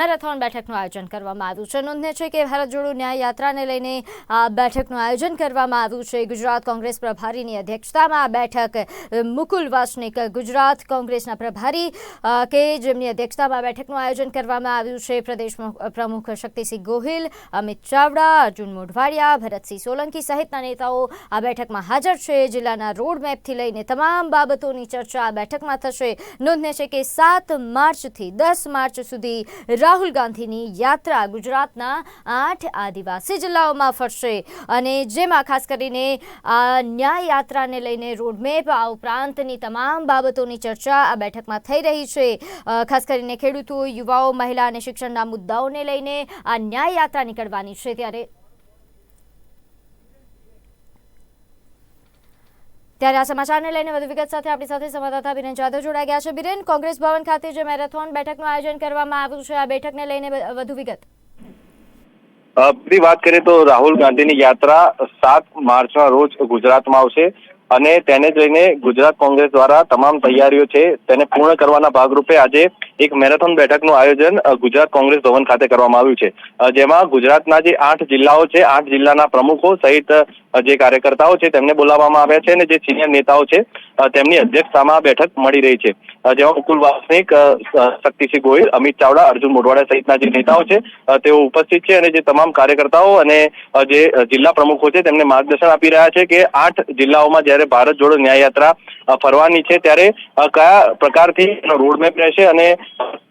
Marathon બેઠકનું આયોજન કરવામાં આવ્યું છે. નોંધનીય છે કે ભારત જોડો ન્યાય યાત્રાને લઈને આ બેઠકનું આયોજન કરવામાં આવ્યું છે. ગુજરાત કોંગ્રેસ પ્રભારીની અધ્યક્ષતામાં આ બેઠક મુકુલ વાસનિક ગુજરાત કોંગ્રેસના પ્રભારી કે જેમની અધ્યક્ષતામાં બેઠકનું આયોજન કરવામાં આવ્યું છે. પ્રદેશ પ્રમુખ શક્તિસિંહ ગોહિલ, અમિત ચાવડા, અર્જુન મોઢવાડિયા, ભરતસિંહ સોલંકી સહિતના નેતાઓ આ બેઠકમાં હાજર છે. જિલ્લાના રોડ મેપથી લઈને તમામ બાબતોની ચર્ચા આ બેઠકમાં થશે. નોંધનીય છે કે સાત માર્ચથી દસ માર્ચ સુધી રાહુલ ગાંધીની યાત્રા ગુજરાતના આઠ આદિવાસી જિલ્લાઓમાં ફરશે અને જેમાં ખાસ કરીને આ ન્યાય યાત્રાને લઈને રોડમેપ આ ઉપરાંતની તમામ બાબતોની ચર્ચા આ બેઠકમાં થઈ રહી છે. ખાસ કરીને ખેડૂતો, યુવાઓ, મહિલા અને શિક્ષણના મુદ્દાઓને લઈને આ ન્યાય યાત્રા નીકળવાની છે ત્યારે ત્યારે આ સમાચારને લઈને વધુ વિગત સાથે આપણી સાથે સંવાદદાતા બિરેન જાદવ જોડાઈ ગયા છે. બિરેન, કોંગ્રેસ ભવન ખાતે જે મેરેથોન બેઠકનું આયોજન કરવામાં આવ્યું છે, આ બેઠકને લઈને વધુ વિગત. વાત કરીએ તો રાહુલ ગાંધીની યાત્રા સાત માર્ચના રોજ ગુજરાતમાં આવશે. અને તેને જ ગુજરાત કોંગ્રેસ દ્વારા તમામ તૈયારીઓ છે, તેને પૂર્ણ કરવાના ભાગરૂપે આજે એક મેરેથોન બેઠકનું આયોજન ગુજરાત કોંગ્રેસ ભવન ખાતે કરવામાં આવ્યું છે. જેમાં ગુજરાતના જે આઠ જિલ્લાઓ છે, આઠ જિલ્લાના પ્રમુખો સહિત જે કાર્યકર્તાઓ છે, તેમને બોલાવવામાં આવ્યા છે અને જે સિનિયર નેતાઓ છે તેમની અધ્યક્ષતામાં બેઠક મળી રહી છે. જેમાં મુકુલ વાસનિક શક્તિસિંહ ગોહિલ, અમિત ચાવડા, અર્જુન મોઢવાડા સહિતના જે નેતાઓ છે તેઓ ઉપસ્થિત છે અને જે તમામ કાર્યકર્તાઓ અને જે જિલ્લા પ્રમુખો છે, તેમને માર્ગદર્શન આપી રહ્યા છે કે આઠ જિલ્લાઓમાં જ્યારે ભારત જોડો ન્યાય યાત્રા ફરવાની છે, ત્યારે કયા પ્રકારથી રોડમેપ રહેશે અને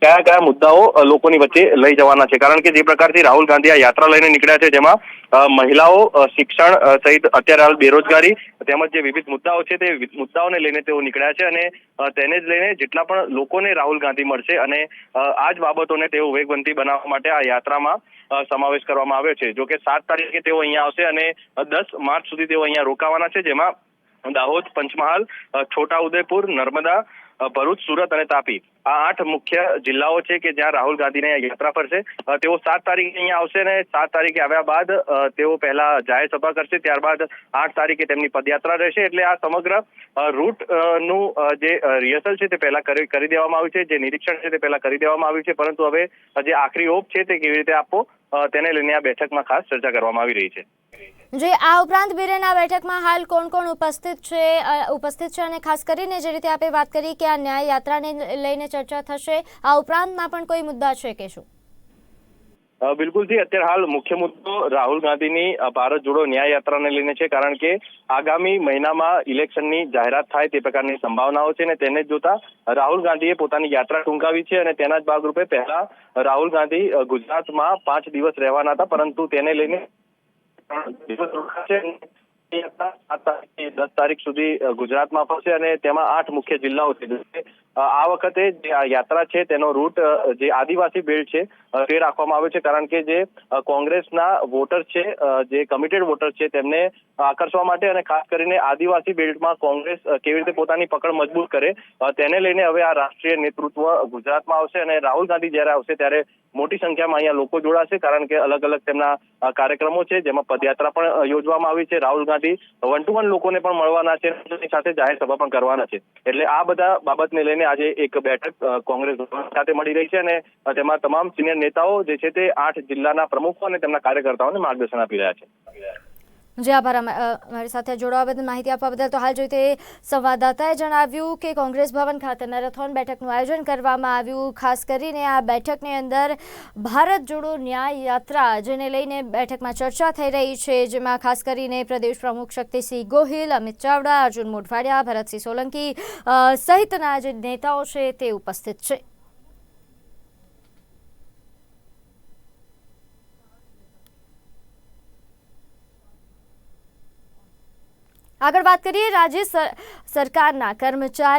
કયા કયા મુદ્દાઓ લોકોની વચ્ચે લઈ જવાના છે? કારણ કે જે પ્રકારથી રાહુલ ગાંધી આ યાત્રા લઈને નીકળ્યા છે, જેમાં મહિલાઓ શિક્ષણ સહિત અત્યારે હાલ બેરોજગારી, તેમજ જે વિવિધ મુદ્દાઓ છે, તે મુદ્દાઓને લઈને તેઓ નીકળ્યા છે અને તેને જ લઈને જેટલા પણ લોકોને રાહુલ ગાંધી મળશે અને આ જ બાબતોને તેઓ વેગવંતી બનાવવા માટે આ યાત્રામાં સમાવેશ કરવામાં આવ્યો છે. જો કે સાત તારીખે તેઓ અહીંયા આવશે અને દસ માર્ચ સુધી તેઓ અહીંયા રોકાવાના છે, જેમાં દાહોદ પંચમહાલ છોટાઉદેપુર, નર્મદા ભરૂચ, સુરત અને તાપી. આ આઠ મુખ્ય જિલ્લાઓ છે કે જ્યાં રાહુલ ગાંધીને યાત્રા પર છે. તેઓ સાત તારીખે અહીંયા આવશે અને સાત તારીખે આવ્યા બાદ તેઓ પહેલા જાહેર સભા કરશે. ત્યારબાદ આઠ તારીખે તેમની પદયાત્રા રહેશે. એટલે આ સમગ્ર રૂટનું જે રિહર્સલ છે તે પહેલા કરી દેવામાં આવ્યું છે. જે નિરીક્ષણ છે તે પહેલા કરી દેવામાં આવ્યું છે. પરંતુ હવે જે આખરી ઓપ છે તે કેવી રીતે આપવો તેને લઈને આ બેઠકમાં ખાસ ચર્ચા કરવામાં આવી રહી છે. જે આ ઉપરાંત બિરેના બેઠકમાં હાલ કોણ કોણ ઉપસ્થિત છે ઉપસ્થિત છે અને ખાસ કરીને જે રીતે આપણે વાત કરી કે આ ન્યાય યાત્રાને લઈને ચર્ચા થશે, આ ઉપરાંતમાં પણ કોઈ મુદ્દા છે કે શું? બિલકુલ બિલકુલથી અત્યારે હાલ મુખ્ય મુદ્દો રાહુલ ગાંધીની ભારત જોડો ન્યાય યાત્રાને લઈને છે, કારણ કે આગામી મહિનામાં ઇલેક્શનની જાહેરાત થાય તે પ્રકારની સંભાવનાઓ છે અને તેને જ જોતા રાહુલ ગાંધીએ પોતાની યાત્રા ટૂંકાવી છે અને તેના જ ભાગરૂપે પહેલા રાહુલ ગાંધી ગુજરાતમાં પાંચ દિવસ રહેવાના હતા, પરંતુ તેને લઈને દસ તારીખ સુધી ગુજરાતમાં ફરશે અને તેમાં આઠ મુખ્ય જિલ્લાઓ છે. આ વખતે જે યાત્રા છે તેનો રૂટ જે આદિવાસી બેલ્ટ છે તે રાખવામાં આવ્યો છે. કારણ કે જે કોંગ્રેસના વોટર છે જે કમિટેડ વોટર છે તેમને આકર્ષવા માટે અને ખાસ કરીને આદિવાસી બેલ્ટમાં કોંગ્રેસ કેવી રીતે પોતાની પકડ મજબૂત કરે તેને લઈને હવે આ રાષ્ટ્રીય નેતૃત્વ ગુજરાતમાં આવશે અને રાહુલ ગાંધી જ્યારે આવશે ત્યારે મોટી સંખ્યામાં અહીંયા લોકો જોડાશે કારણ કે અલગ અલગ તેમના કાર્યક્રમો છે, જેમાં પદયાત્રા પણ યોજવામાં આવી છે. Rahul Gandhi one to one લોકોને પણ મળવાના છે સાથે જાહેર સભા પણ કરવાના છે. એટલે આ બધા બાબતને લઈને આજે એક બેઠક કોંગ્રેસ સાથે મળી રહી છે અને તેમાં તમામ સિનિયર નેતાઓ જે છે તે આઠ જિલ્લાના પ્રમુખો અને તેમના કાર્યકર્તાઓને માર્ગદર્શન આપી રહ્યા છે. જી આભાર. અમારી સાથે જોડાવા બદલ માહિતી આપવા બદલ તો હાલ જોઈતે સંવાદદાતાએ જણાવ્યું કે કોંગ્રેસ ભવન ખાતે મેરેથોન બેઠકનું આયોજન કરવામાં આવ્યું. ખાસ કરીને આ બેઠકની અંદર ભારત જોડો ન્યાય યાત્રા, જેને લઈને બેઠકમાં ચર્ચા થઈ રહી છે, જેમાં ખાસ કરીને પ્રદેશ પ્રમુખ શક્તિસિંહ ગોહિલ, અમિત ચાવડા, અર્જુન મોઢવાડિયા, ભરતસિંહ સોલંકી સહિતના જે નેતાઓ છે તે ઉપસ્થિત છે. આગળ વાત કરીએ રાજ્ય સર- સરકારના કર્મચારી